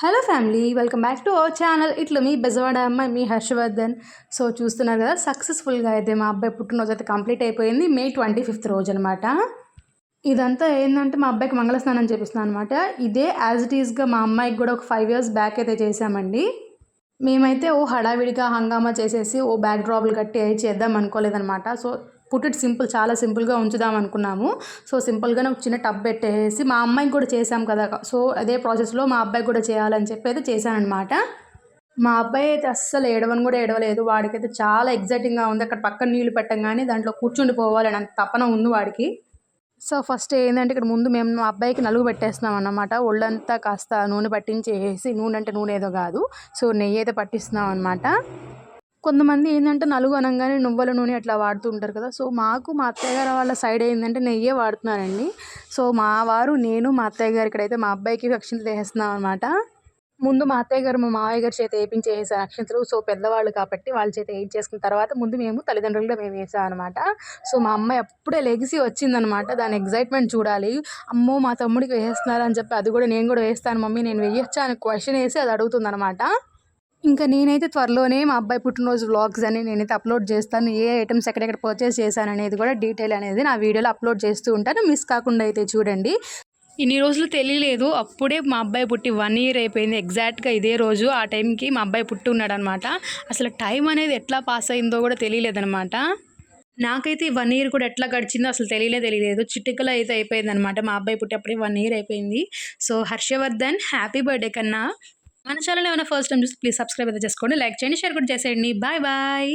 Hello family welcome back to our channel ఇట్లా మీ బెజవాడ అమ్మాయి మీ హర్షవర్ధన్ సో చూస్తున్నారు కదా సక్సెస్ఫుల్గా అయితే మా అబ్బాయి పుట్టినరోజు అయితే కంప్లీట్ అయిపోయింది మే ట్వంటీ ఫిఫ్త్ రోజు అనమాట ఇదంతా ఏంటంటే మా అబ్బాయికి మంగళ స్నానం చేపిస్తున్నాను అనమాట ఇదే యాజ్ ఇట్ ఈస్గా మా అమ్మాయికి కూడా ఒక ఫైవ్ ఇయర్స్ బ్యాక్ అయితే చేసామండి మేమైతే ఓ హడావిడిగా హంగామా చేసేసి ఓ బ్యాక్ డ్రాప్లు కట్టి చేద్దాం అనుకోలేదనమాట సో పుట్టిట్ సింపుల్ చాలా సింపుల్గా ఉంచుదాం అనుకున్నాము. సో సింపుల్గానే ఒక చిన్న టబ్ పెట్టేసి మా అమ్మాయికి కూడా చేసాం కదా. సో అదే ప్రాసెస్లో మా అబ్బాయి కూడా చేయాలని చెప్పి అయితే చేశానమాట మా అబ్బాయి అయితే అస్సలు ఏడవని కూడా ఏడవలేదు. వాడికైతే చాలా ఎగ్జైటింగ్గా ఉంది. అక్కడ పక్కన నీళ్ళు పెట్టంగానే దాంట్లో కూర్చుండిపోవాలని అంత తపన ఉంది వాడికి. సో ఫస్ట్ ఏంటంటే ఇక్కడ ముందు మేము మా అబ్బాయికి నలుగు పెట్టేస్తున్నాం అన్నమాట. ఒళ్ళంతా కాస్త నూనె పట్టించేసి నూనె అంటే నూనె ఏదో కాదు. సో నెయ్యి అయితే పట్టిస్తున్నాం అనమాట కొంతమంది ఏంటంటే నలుగు అనగానే నువ్వుల నూనె అట్లా వాడుతూ ఉంటారు కదా. సో మాకు మా అత్తయ్య గారు వాళ్ళ సైడ్ ఏంటంటే నెయ్యే వాడుతున్నారండి. సో మా వారు నేను మా అత్తయ్య గారు ఇక్కడైతే మా అబ్బాయికి అక్షింతలు వేస్తున్నాం అనమాట ముందు మా అత్తయ్య గారు మా మావయ్య గారి చేత వేయించేసారు అక్షింతలు సో పెద్దవాళ్ళు కాబట్టి వాళ్ళ చేత వేయించేసుకున్న తర్వాత ముందు మేము తల్లిదండ్రులుగా మేము వేసాం అనమాట సో మా అమ్మాయి అప్పుడే లెగిసి వచ్చిందనమాట దాని ఎగ్జైట్మెంట్ చూడాలి. అమ్మో మా తమ్ముడికి వేస్తున్నారు అని చెప్పి అది కూడా నేను కూడా వేస్తాను మమ్మీ. నేను వేయొచ్చా అని క్వశ్చన్ వేసి అది అడుగుతుందనమాట ఇంకా నేనైతే త్వరలోనే మా అబ్బాయి పుట్టినరోజు వ్లాగ్స్ అని నేనైతే అప్లోడ్ చేస్తాను ఏ ఐటమ్స్ ఎక్కడెక్కడ పర్చేస్ చేశాను అనేది కూడా డీటెయిల్ అనేది నా వీడియోలో అప్లోడ్ చేస్తూ ఉంటాను. మిస్ కాకుండా అయితే చూడండి. ఇన్ని రోజులు తెలియలేదు. అప్పుడే మా అబ్బాయి పుట్టి వన్ ఇయర్ అయిపోయింది. ఎగ్జాక్ట్గా ఇదే రోజు ఆ టైంకి మా అబ్బాయి పుట్టి ఉన్నాడు అనమాట అసలు టైం అనేది ఎట్లా పాస్ అయిందో కూడా తెలియలేదనమాట నాకైతే వన్ ఇయర్ కూడా ఎట్లా గడిచిందో అసలు తెలియలే తెలియలేదు. చిటికలో అయితే అయిపోయింది అనమాట మా అబ్బాయి పుట్టి అప్పుడే వన్ ఇయర్ అయిపోయింది. సో హర్షవర్ధన్ హ్యాపీ బర్త్డే కన్నా మన ఛానల్ ఏమైనా ఫస్ట్ టైం చూస్తే ప్లీజ్ సబ్స్క్రైబ్ అయితే చేసుకోండి లైక్ చేయండి షేర్ కూడా చేసేయండి. Bye bye